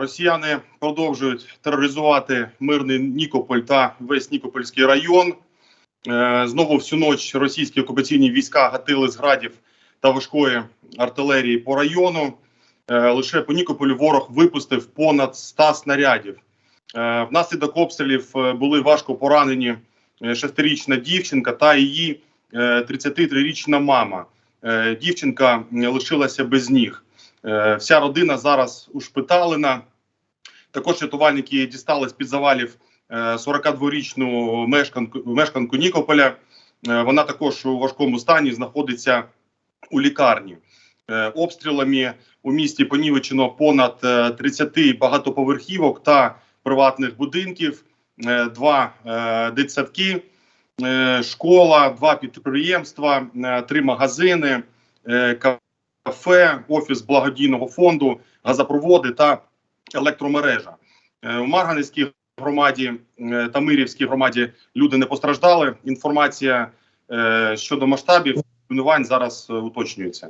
Росіяни продовжують тероризувати мирний Нікополь та весь Нікопольський район. Е, Знову всю ніч російські окупаційні війська гатили з градів та важкої артилерії по району. Е, Лише по Нікополю ворог випустив понад 100 снарядів. Е, Внаслідок обстрілів були важко поранені шестирічна дівчинка та її е, 33-річна мама. Дівчинка лишилася без ніг. Е, Вся родина зараз ушпиталена. Також рятувальники дістали з під завалів е, 42-річну мешканку, мешканку Нікополя. Е, Вона також у важкому стані знаходиться у лікарні. Е, Обстрілами у місті понівечено понад е, 30 багатоповерхівок та приватних будинків, е, два е, дитсадки, е, школа, два підприємства, е, три магазини, е, кафе, офіс благодійного фонду, газопроводи та електромережа. Е, У Марганецькій громаді е, та Мирівській громаді люди не постраждали. Інформація е, щодо масштабів руйнувань зараз е, уточнюється.